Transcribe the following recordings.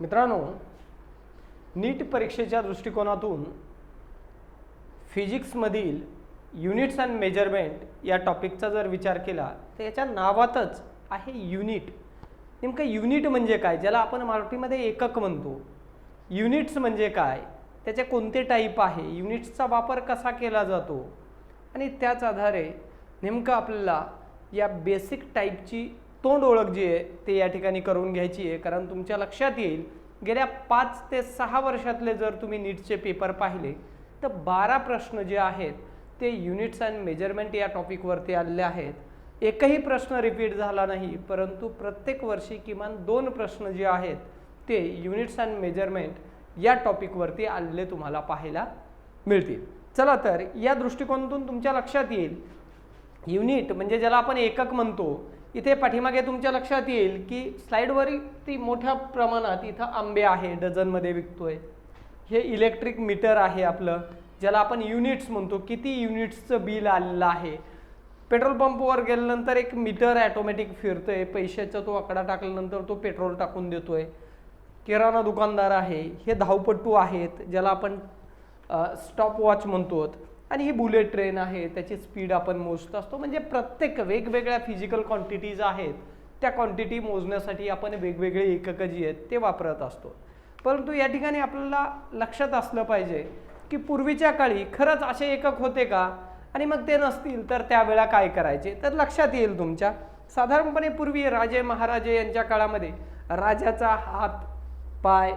मित्रांनो नीट परीक्षेच्या दृष्टिकोनातून फिजिक्समधील युनिट्स अँड मेजरमेंट या टॉपिकचा जर विचार केला तर याच्या नावातच आहे युनिट नेमकं युनिट म्हणजे काय? ज्याला आपण मराठीमध्ये एकक म्हणतो. युनिट्स म्हणजे काय? त्याचे कोणते टाईप आहे? युनिट्सचा वापर कसा केला जातो? आणि त्याच आधारे नेमकं आपल्याला या बेसिक टाईपची तोंड ओळख जी आहे ते या ठिकाणी करून घ्यायची आहे. कारण तुमच्या लक्षात येईल गेल्या पाच ते सहा वर्षातले जर तुम्ही नीटचे पेपर पाहिले तर बारा प्रश्न जे आहेत ते युनिट्स अँड मेजरमेंट या टॉपिकवरती आलेले आहेत. एकही प्रश्न रिपीट झाला नाही परंतु प्रत्येक वर्षी किमान दोन प्रश्न जे आहेत ते युनिट्स अँड मेजरमेंट या टॉपिकवरती आलेले तुम्हाला पाहायला मिळतील. चला तर या दृष्टिकोनातून तुमच्या लक्षात येईल. युनिट म्हणजे ज्याला आपण एकक म्हणतो इथे पाठीमागे तुमच्या लक्षात येईल की स्लाईडवरती मोठ्या प्रमाणात इथं आंबे आहे डझनमध्ये विकतोय. हे इलेक्ट्रिक मीटर आहे आपलं ज्याला आपण युनिट्स म्हणतो. किती युनिट्सचं बिल आलेलं आहे? पेट्रोल पंपवर गेल्यानंतर एक मीटर ॲटोमॅटिक फिरतोय. पैशाचा तो आकडा टाकल्यानंतर तो पेट्रोल टाकून देतोय. किराणा दुकानदार आहे. हे धावपट्टू आहेत ज्याला आपण स्टॉप वॉच म्हणतो आणि ही बुलेट ट्रेन आहे त्याची स्पीड आपण मोजत असतो. म्हणजे प्रत्येक वेगवेगळ्या फिजिकल क्वांटिटीज आहेत त्या क्वांटिटी मोजण्यासाठी आपण वेगवेगळे एककं जी आहेत ते वापरत असतो. परंतु या ठिकाणी आपल्याला लक्षात असलं पाहिजे की पूर्वीच्या काळी खरंच असे एकक होते का? आणि मग ते नसतील तर त्यावेळा काय करायचे? तर लक्षात येईल तुमच्या. साधारणपणे पूर्वी राजे महाराजे यांच्या काळामध्ये राजाचा हात पाय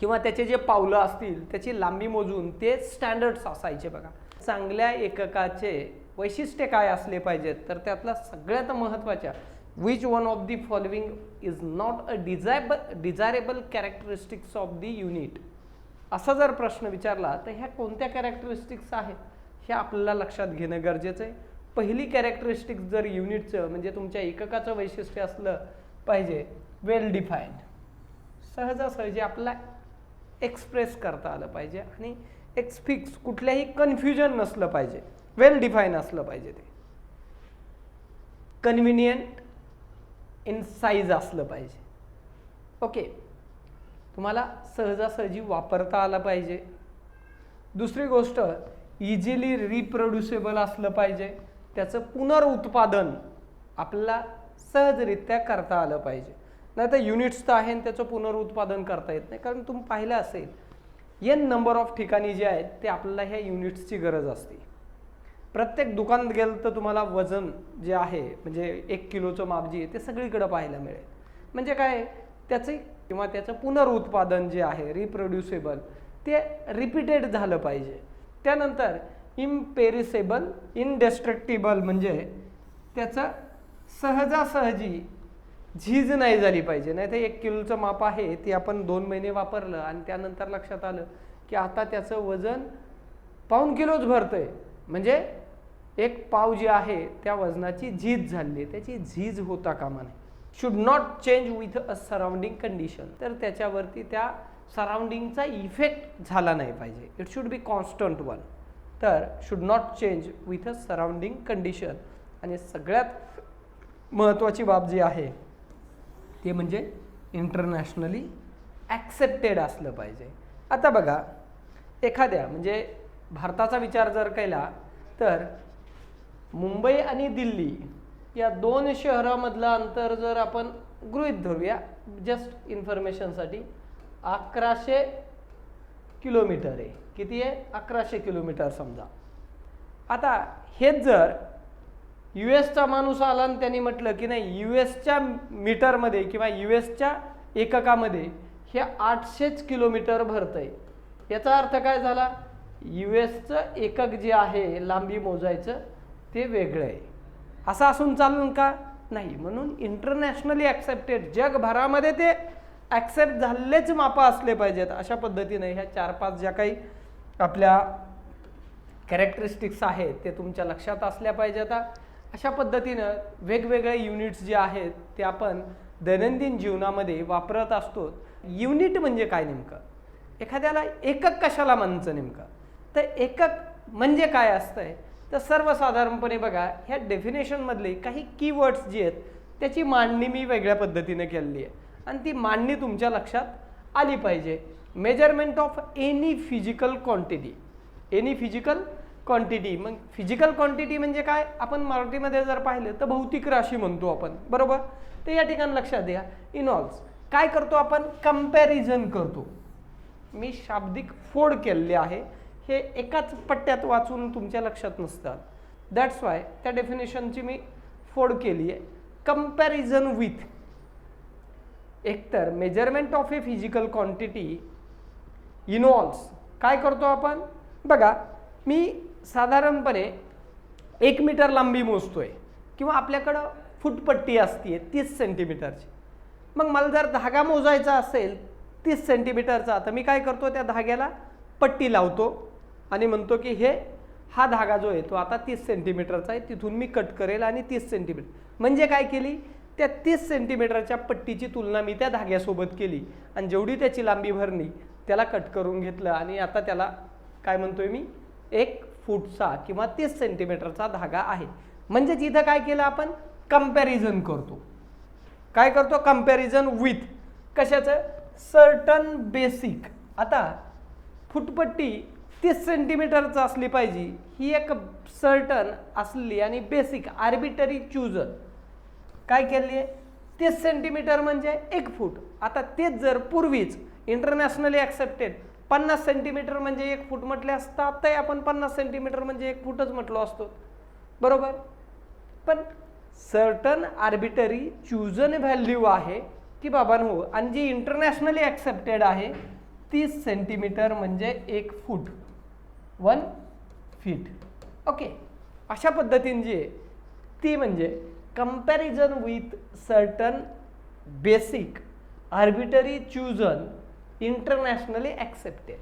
किंवा त्याचे जे पावलं असतील त्याची लांबी मोजून ते स्टँडर्ड्स असायचे बघा. चांगल्या एककाचे वैशिष्ट्य काय असले पाहिजेत तर त्यातला सगळ्यात महत्त्वाच्या which one of the following is not a desirable desirable characteristics of the unit असा जर प्रश्न विचारला तर ह्या कोणत्या कॅरेक्टरिस्टिक्स आहेत? हे आपल्याला लक्षात घेणं गरजेचं आहे. पहिली कॅरेक्टरिस्टिक्स जर युनिटचं म्हणजे तुमच्या एककाचं वैशिष्ट्य असलं पाहिजे वेल डिफाईन्ड सहजासहजी आपला एक्सप्रेस करता आलं पाहिजे आणि एक्स फिक्स कुठल्याही कन्फ्युजन नसलं पाहिजे. वेल डिफाईन असलं पाहिजे ते. कन्व्हिनियंट इन साईज असलं पाहिजे. ओके तुम्हाला सहजासहजी वापरता आलं पाहिजे. दुसरी गोष्ट इझिली रिप्रोड्युसेबल असलं पाहिजे. त्याचं पुनरुत्पादन आपल्याला सहजरित्या करता आलं पाहिजे. नाही तर युनिट्स तर आहे आणि त्याचं पुनरुत्पादन करता येत नाही. कारण तुम्ही पाहिलं असेल एन नंबर ऑफ ठिकाणी जे आहेत ते आपल्याला ह्या युनिट्सची गरज असते. प्रत्येक दुकानात गेलं तर तुम्हाला वजन जे आहे म्हणजे एक किलोचं माप जे आहे ते सगळीकडं पाहायला मिळेल. म्हणजे काय त्याचे किंवा त्याचं पुनरुत्पादन जे आहे रिप्रोड्युसेबल ते रिपीटेड झालं पाहिजे. त्यानंतर इम्पेरिसेबल इनडेस्ट्रक्टिबल म्हणजे त्याचं सहजासहजी झीज नाही झाली पाहिजे. नाही तर एक किलोचं माप आहे ते आपण दोन महिने वापरलं आणि त्यानंतर लक्षात आलं की आता त्याचं वजन पाऊन किलोच भरतंय. म्हणजे एक पाव जे आहे त्या वजनाची झीज झाली. आहे त्याची झीज होता कामा नये. Should not change with a surrounding condition तर त्याच्यावरती त्या सराउंडिंगचा इफेक्ट झाला नाही पाहिजे. It should be constant one तर should not change with a surrounding condition आणि सगळ्यात महत्त्वाची बाब जी आहे ते म्हणजे इंटरनॅशनली ॲक्सेप्टेड असलं पाहिजे. आता बघा एखाद्या म्हणजे भारताचा विचार जर केला तर मुंबई आणि दिल्ली या दोन शहरामधलं अंतर जर आपण गृहीत धरूया जस्ट इन्फॉर्मेशनसाठी अकराशे किलोमीटर आहे. किती आहे? अकराशे किलोमीटर समजा. आता हेच जर यू एसचा माणूस आला आणि त्यांनी म्हटलं की नाही यू एसच्या मीटरमध्ये किंवा यू एसच्या एककामध्ये हे आठशेच किलोमीटर भरतं आहे याचा अर्थ काय झाला? यू एसचं एकक जे आहे लांबी मोजायचं ते वेगळं आहे. असं असून चालून का? नाही म्हणून इंटरनॅशनली ॲक्सेप्टेड जगभरामध्ये ते ॲक्सेप्ट झालेच मापं असले पाहिजेत. अशा पद्धतीने ह्या चार पाच ज्या काही आपल्या कॅरेक्टरिस्टिक्स आहेत ते तुमच्या लक्षात असल्या पाहिजेत. अशा पद्धतीनं वेगवेगळे युनिट्स जे आहेत ते आपण दैनंदिन जीवनामध्ये वापरत असतो. युनिट म्हणजे काय नेमकं? एखाद्याला एकक कशाला म्हणायचं नेमकं? तर एकक म्हणजे काय असतंय? तर सर्वसाधारणपणे बघा ह्या डेफिनेशनमधले काही कीवर्ड्स जे आहेत त्याची मांडणी मी वेगळ्या पद्धतीने केलेली आहे. आणि ती मांडणी तुमच्या लक्षात आली पाहिजे. Measurement of any physical quantity any physical quantity मग फिजिकल क्वांटिटी म्हणजे काय? आपण मराठीमध्ये जर पाहिलं तर भौतिक राशी म्हणतो आपण. बरोबर? तर या ठिकाणी लक्षात द्या. इनॉल्स काय करतो आपण? कंपॅरिझन करतो. मी शाब्दिक फोड केलेले आहे. हे एकाच पट्ट्यात वाचून तुमच्या लक्षात नसतात. दॅट्स वाय त्या डेफिनेशनची मी फोड केली आहे. कंपॅरिझन विथ एकतर measurement of a physical quantity involves काय करतो आपण? बघा मी साधारणपणे एक मीटर लांबी मोजतो आहे किंवा आपल्याकडं फुटपट्टी असते तीस सेंटीमीटरची मग मला जर धागा मोजायचा असेल तीस सेंटीमीटरचा तर मी काय करतो त्या धाग्याला पट्टी लावतो आणि म्हणतो की हे हा धागा जो आहे तो आता तीस सेंटीमीटरचा आहे तिथून मी कट करेल आणि तीस सेंटीमीटर म्हणजे काय केली त्या तीस सेंटीमीटरच्या पट्टीची तुलना मी त्या धाग्यासोबत केली आणि जेवढी त्याची लांबी भरली त्याला कट करून घेतलं आणि आता त्याला काय म्हणतोय मी एक फूटचा किंवा तीस सेंटीमीटरचा धागा आहे. म्हणजेच इथं काय केलं आपण? कंपॅरिझन करतो. काय करतो? कंपॅरिझन विथ कशाचं? सर्टन बेसिक आता फुटपट्टी तीस सेंटीमीटरचं असली पाहिजे ही एक सर्टन असली आणि बेसिक आर्बिटरी चूजन काय केली? आहे तीस सेंटीमीटर म्हणजे एक फूट. आता तेच जर पूर्वीच इंटरनॅशनली ॲक्सेप्टेड पन्नास सेंटीमीटर म्हणजे एक फूट म्हटले असता आत्ताही आपण पन्नास सेंटीमीटर म्हणजे एक फूटच म्हटलो असतो. बरोबर? पण सर्टन आर्बिटरी चूजन व्हॅल्यू आहे की बाबांनो आणि जी इंटरनॅशनली ॲक्सेप्टेड आहे तीस सेंटीमीटर म्हणजे एक फूट. वन फीट ओके अशा पद्धतीने जी आहे ती म्हणजे comparison with certain basic arbitrary chosen internationally accepted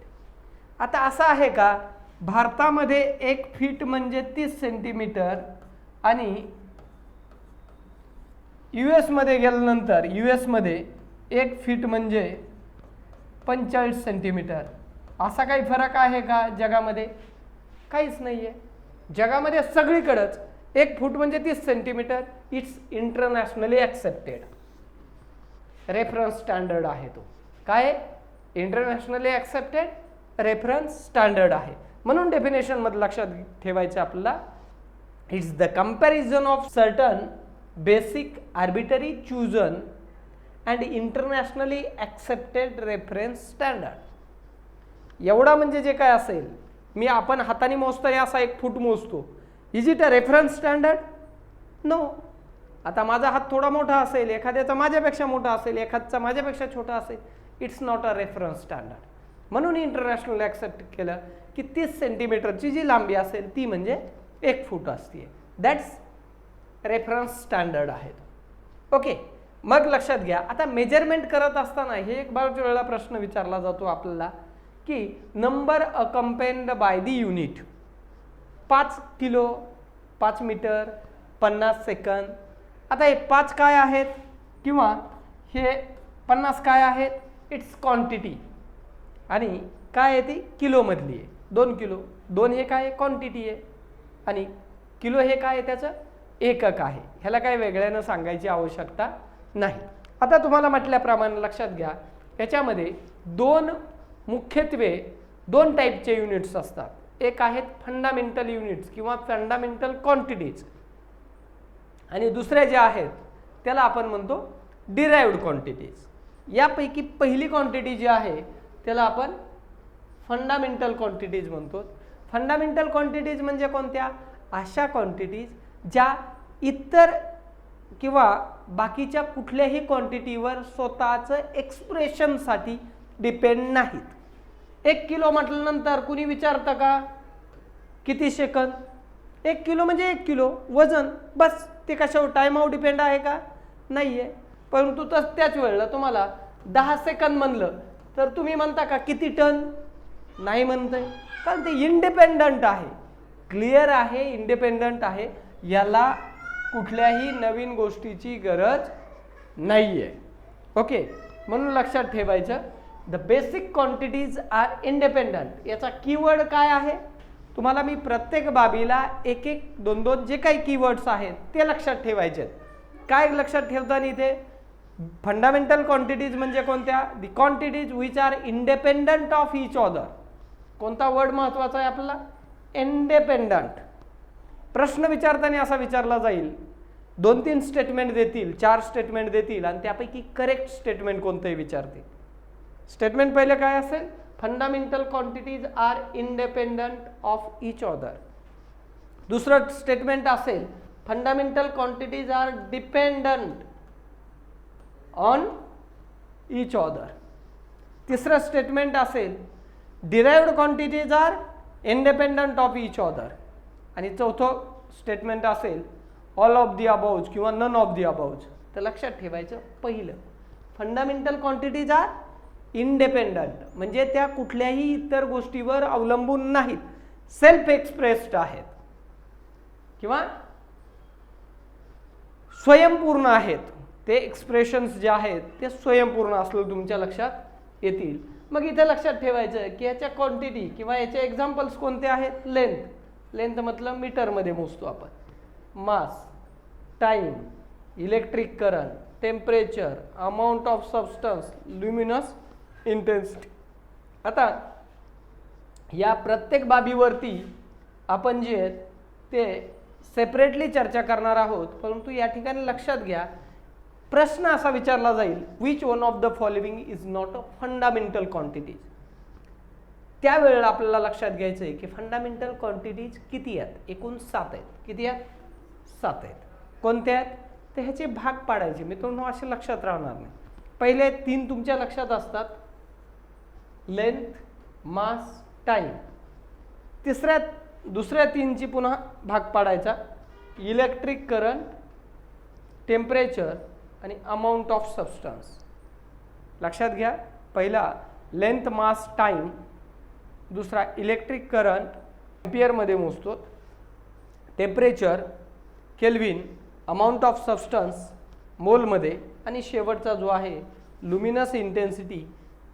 आता असं आहे का? भारतामध्ये एक फीट म्हणजे तीस सेंटीमीटर आणि यू एसमध्ये गेल्यानंतर यू एसमध्ये एक फीट म्हणजे पंचेचाळीस सेंटीमीटर असा काही फरक आहे का जगामध्ये? काहीच नाही आहे जगामध्ये सगळीकडंच एक फूट म्हणजे तीस centimetre it's internationally accepted reference standard आहे तो. काय? इंटरनॅशनली ॲक्सेप्टेड रेफरन्स स्टँडर्ड आहे. म्हणून डेफिनेशनमध्ये लक्षात ठेवायचं आपल्याला. It's the comparison of certain basic arbitrary chosen and internationally accepted reference standard एवढा म्हणजे जे काय असेल मी आपण हाताने मोजतो आहे असा एक फूट मोजतो. Is it a reference standard no आता माझा हात थोडा मोठा असेल एखाद्याचा माझ्यापेक्षा मोठा असेल एखाद्याचा माझ्यापेक्षा छोटा असेल it's not a reference standard म्हणून इंटरनॅशनल ॲक्सेप्ट केलं की तीस सेंटीमीटरची जी लांबी असेल ती म्हणजे एक फूट असते. दॅट्स रेफरन्स स्टँडर्ड आहेत. ओके मग लक्षात घ्या. आता मेजरमेंट करत असताना हे एक बऱ्याच वेळेला प्रश्न विचारला जातो आपल्याला की number accompanied by the unit पाच किलो पाच मीटर पन्नास सेकंद. आता हे पाच काय आहेत? किंवा हे पन्नास काय आहेत? It's quantity. आणि काय आहे ती? किलोमधली आहे. दोन किलो. दोन हे काय आहे? क्वांटिटी आहे. आणि किलो हे काय आहे? त्याचं एकक आहे. ह्याला काय वेगळ्यानं सांगायची आवश्यकता नाही. आता तुम्हाला म्हटल्याप्रमाणे लक्षात घ्या याच्यामध्ये दोन मुख्यत्वे दोन टाईपचे युनिट्स असतात. एक आहेत फंडामेंटल युनिट्स किंवा फंडामेंटल क्वांटिटीज आणि दुसऱ्या ज्या आहेत त्याला आपण म्हणतो डिराईव्ड क्वांटिटीज यापैकी पहिली क्वांटिटी जी आहे त्याला आपण फंडामेंटल क्वांटिटीज म्हणतो. फंडामेंटल क्वांटिटीज म्हणजे कोणत्या? अशा क्वांटिटीज ज्या इतर किंवा बाकीच्या कुठल्याही क्वांटिटीवर स्वतःचं एक्सप्रेशनसाठी डिपेंड नाहीत. एक किलो म्हटल्यानंतर कुणी विचारतं का? किती सेकंद एक किलो म्हणजे एक किलो वजन. बस ते कशावर? टायमावर डिपेंड आहे का? नाही आहे परंतु तस त्याच वेळेला तुम्हाला दहा सेकंद म्हणलं तर तुम्ही म्हणता का किती टन? नाही म्हणतंय. कारण ते इंडिपेंडंट आहे. क्लिअर आहे इंडिपेंडंट आहे. याला कुठल्याही नवीन गोष्टीची गरज नाही आहे ओके म्हणून लक्षात ठेवायचं. The basic quantities are independent याचा कीवर्ड काय आहे? तुम्हाला मी प्रत्येक बाबीला एक एक दोन दोन जे काही कीवर्ड्स आहेत ते लक्षात ठेवायचे आहेत काय लक्षात ठेवताना इथे? फंडामेंटल क्वांटिटीज म्हणजे कोणत्या? The quantities which are independent of each other कोणता वर्ड महत्त्वाचा आहे आपला इंडिपेंडंट प्रश्न विचारताना असा विचारला जाईल. दोन तीन स्टेटमेंट देतील चार स्टेटमेंट देतील आणि त्यापैकी करेक्ट स्टेटमेंट कोणतंही विचारतील. स्टेटमेंट पहिले काय असेल? Fundamental quantities are independent of each other दुसरं स्टेटमेंट असेल fundamental quantities are dependent on each other तिसरं स्टेटमेंट असेल derived quantities are independent of each other आणि चौथं स्टेटमेंट असेल ऑल ऑफ दी अबाउज किंवा नन ऑफ दी अबाउज तर लक्षात ठेवायचं पहिलं. फंडामेंटल क्वांटिटीज आर इंडिपेंडंट म्हणजे त्या कुठल्याही इतर गोष्टीवर अवलंबून नाहीत. सेल्फ एक्सप्रेस्ड आहेत. किंवा स्वयंपूर्ण आहेत. ते एक्सप्रेशन्स जे आहेत ते स्वयंपूर्ण असलं तुमच्या लक्षात येतील. मग इथे लक्षात ठेवायचं की याच्या क्वांटिटी किंवा याचे एक्झाम्पल्स कोणते आहेत? लेंथ लेंथ मतलब मीटरमध्ये मोजतो आपण. Mass time electric current temperature amount of substance luminous intensity आता या प्रत्येक बाबीवरती आपण जे आहेत ते सेपरेटली चर्चा करणार आहोत परंतु या ठिकाणी लक्षात घ्या प्रश्न असा विचारला जाईल which one of the following is not a fundamental quantities त्यावेळेला आपल्याला लक्षात घ्यायचं आहे की फंडामेंटल क्वांटिटीज किती आहेत? एकूण सात आहेत. किती आहेत? सात आहेत. कोणत्या आहेत? तर ह्याचे भाग पाडायचे. मित्रांनो असे लक्षात राहणार नाही. पहिले तीन तुमच्या लक्षात असतात. लेंथ मास टाईम तिसऱ्या दुसऱ्या तीनची पुन्हा भाग पाडायचा. इलेक्ट्रिक करंट टेम्परेचर आणि अमाऊंट ऑफ सबस्टन्स लक्षात घ्या पहिला लेंथ मास टाईम दुसरा इलेक्ट्रिक करंट एम्पियरमध्ये मोजतो. Temperature kelvin amount of substance मोलमध्ये. आणि शेवटचा जो आहे लुमिनस इंटेन्सिटी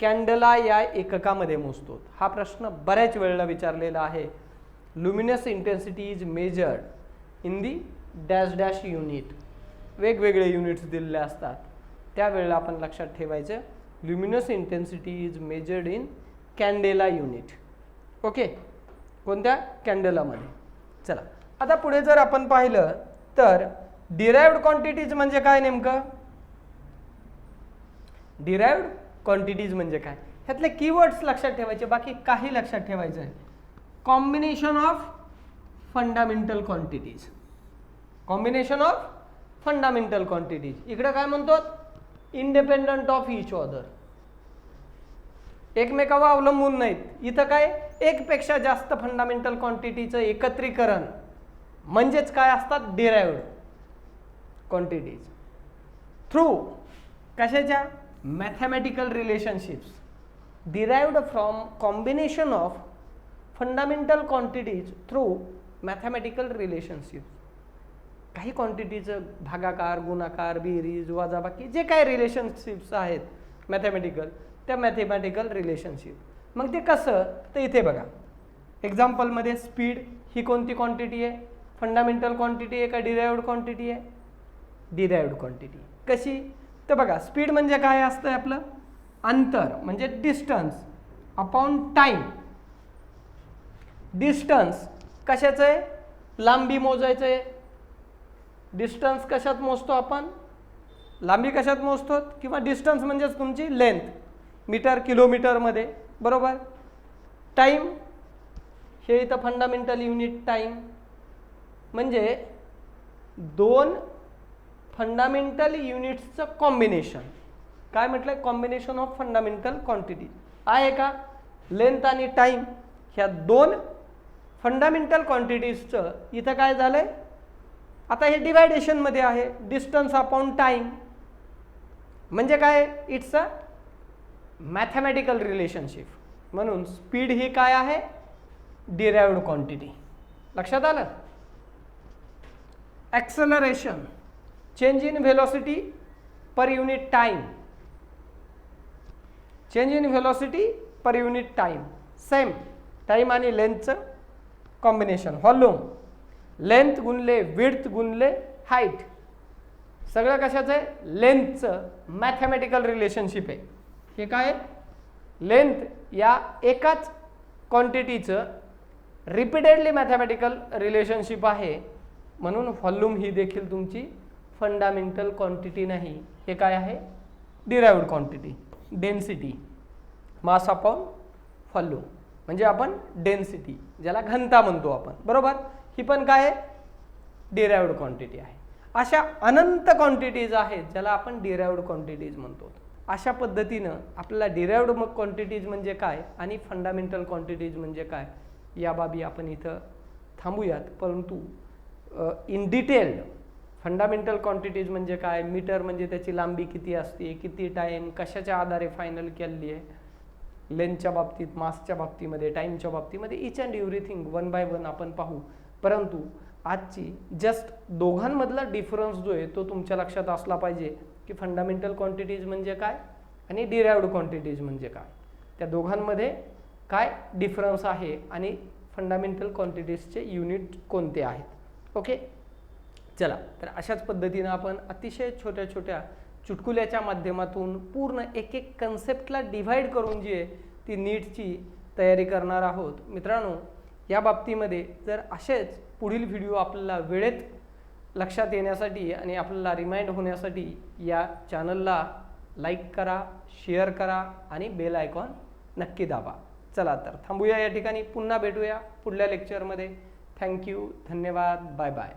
कॅन्डला या एककामध्ये मोजतो. हा प्रश्न बऱ्याच वेळेला विचारलेला आहे. Luminous intensity is measured in the dash dash unit वेगवेगळे युनिट्स दिलेले असतात. त्यावेळेला आपण लक्षात ठेवायचं luminous intensity is measured in candela unit okay कोणत्या? कॅन्डेलामध्ये चला. आता पुढे जर आपण पाहिलं तर डिराइव्ड क्वांटिटीज म्हणजे काय नेमकं? डिराइव्ड क्वांटिटीज म्हणजे काय? ह्यातले कीवर्ड्स लक्षात ठेवायचे बाकी काही लक्षात ठेवायचं आहे combination of fundamental quantities combination of fundamental quantities इकडे काय म्हणतो? इंडिपेंडंट ऑफ इच ऑदर एकमेकावर अवलंबून नाहीत. इथं काय? एकपेक्षा जास्त फंडामेंटल क्वांटिटीचं एकत्रीकरण. म्हणजेच काय असतात? डिराइव्ड क्वांटिटीज थ्रू कशाच्या? Mathematical relationships derived from combination of fundamental quantities through mathematical relationships काही क्वांटिटीचं भागाकार गुणाकार बेरीज वजाबाकी जे काय रिलेशनशिप्स आहेत मॅथमॅटिकल त्या मॅथमॅटिकल रिलेशनशिप मग ते कसं? तर इथे बघा. एक्झाम्पलमध्ये स्पीड ही कोणती क्वांटिटी आहे? फंडामेंटल क्वांटिटी आहे का डिराइव्ड क्वांटिटी आहे? डिराइव्ड क्वांटिटी कशी? तर बघा स्पीड म्हणजे काय असतं आपलं? अंतर म्हणजे डिस्टन्स अपॉन टाईम डिस्टन्स कशाचं आहे? लांबी मोजायचं आहे. डिस्टन्स कशात मोजतो आपण? लांबी कशात मोजतो? किंवा डिस्टन्स म्हणजेच तुमची लेंथ मीटर किलोमीटरमध्ये बरोबर? टाईम हे इथं फंडामेंटल युनिट टाईम म्हणजे दोन फंडामेंटल युनिट्सचं कॉम्बिनेशन काय म्हटलं कॉम्बिनेशन ऑफ फंडामेंटल क्वांटिटी आहे का? लेंथ आणि टाईम ह्या दोन फंडामेंटल क्वांटिटीजचं इथं काय झालं आहे आता हे डिवायडेशनमध्ये आहे. डिस्टन्स अपॉन टाईम म्हणजे काय? इट्स अ मॅथमॅटिकल रिलेशनशिप म्हणून स्पीड ही काय आहे? डिराइव्ड क्वांटिटी लक्षात आलं? Acceleration change in velocity per unit time change in velocity per unit time same time आणि लेंथचं कॉम्बिनेशन व्हॉल्यूम लेंथ गुणले विड्थ गुणले हाईट. सगळं कशाचं आहे? लेंथचं. मॅथमॅटिकल रिलेशनशिप आहे. हे काय लेंथ या एकाच क्वांटिटीचं रिपीटेडली मॅथमॅटिकल रिलेशनशिप आहे. म्हणून व्हॉल्यूम ही देखील तुमची फंडामेंटल क्वांटिटी नाही. हे काय आहे? Derived quantity. Density. Mass upon volume. म्हणजे आपण डेन्सिटी ज्याला घनता म्हणतो आपण. बरोबर? ही पण काय आहे? डिराइव्ड क्वांटिटी आहे. अशा अनंत क्वांटिटीज आहेत ज्याला आपण डिराइव्ड क्वांटिटीज म्हणतो. अशा पद्धतीनं आपल्याला डिराइव्ड क्वांटिटीज म्हणजे काय आणि फंडामेंटल क्वांटिटीज म्हणजे काय या बाबी आपण इथं थांबूयात. परंतु इन डिटेल फंडामेंटल क्वांटिटीज म्हणजे काय मीटर म्हणजे त्याची लांबी किती असते किती टाईम कशाच्या आधारे फायनल केलेली आहे लेंथच्या बाबतीत मासच्या बाबतीमध्ये टाईमच्या बाबतीमध्ये each and everything one by one आपण पाहू. परंतु आजची जस्ट दोघांमधला डिफरन्स जो आहे तो तुमच्या लक्षात असला पाहिजे की फंडामेंटल क्वांटिटीज म्हणजे काय आणि डिराइव्ड क्वांटिटीज म्हणजे काय. त्या दोघांमध्ये काय डिफरन्स आहे आणि फंडामेंटल क्वांटिटीजचे युनिट कोणते आहेत. ओके चला तर अशाच पद्धतीनं आपण अतिशय छोट्या छोट्या चुटकुल्याच्या माध्यमातून पूर्ण एक एक कन्सेप्टला डिव्हाइड करून जी आहे ती नीटची तयारी करणार आहोत. मित्रांनो या बाबतीमध्ये जर असेच पुढील व्हिडिओ आपल्याला वेळेत लक्षात येण्यासाठी आणि आपल्याला रिमाइंड होण्यासाठी या चॅनलला लाईक करा शेअर करा आणि बेल आयकॉन नक्की दाबा. चला तर थांबूया या ठिकाणी. पुन्हा भेटूया पुढल्या लेक्चरमध्ये थँक्यू धन्यवाद. Bye bye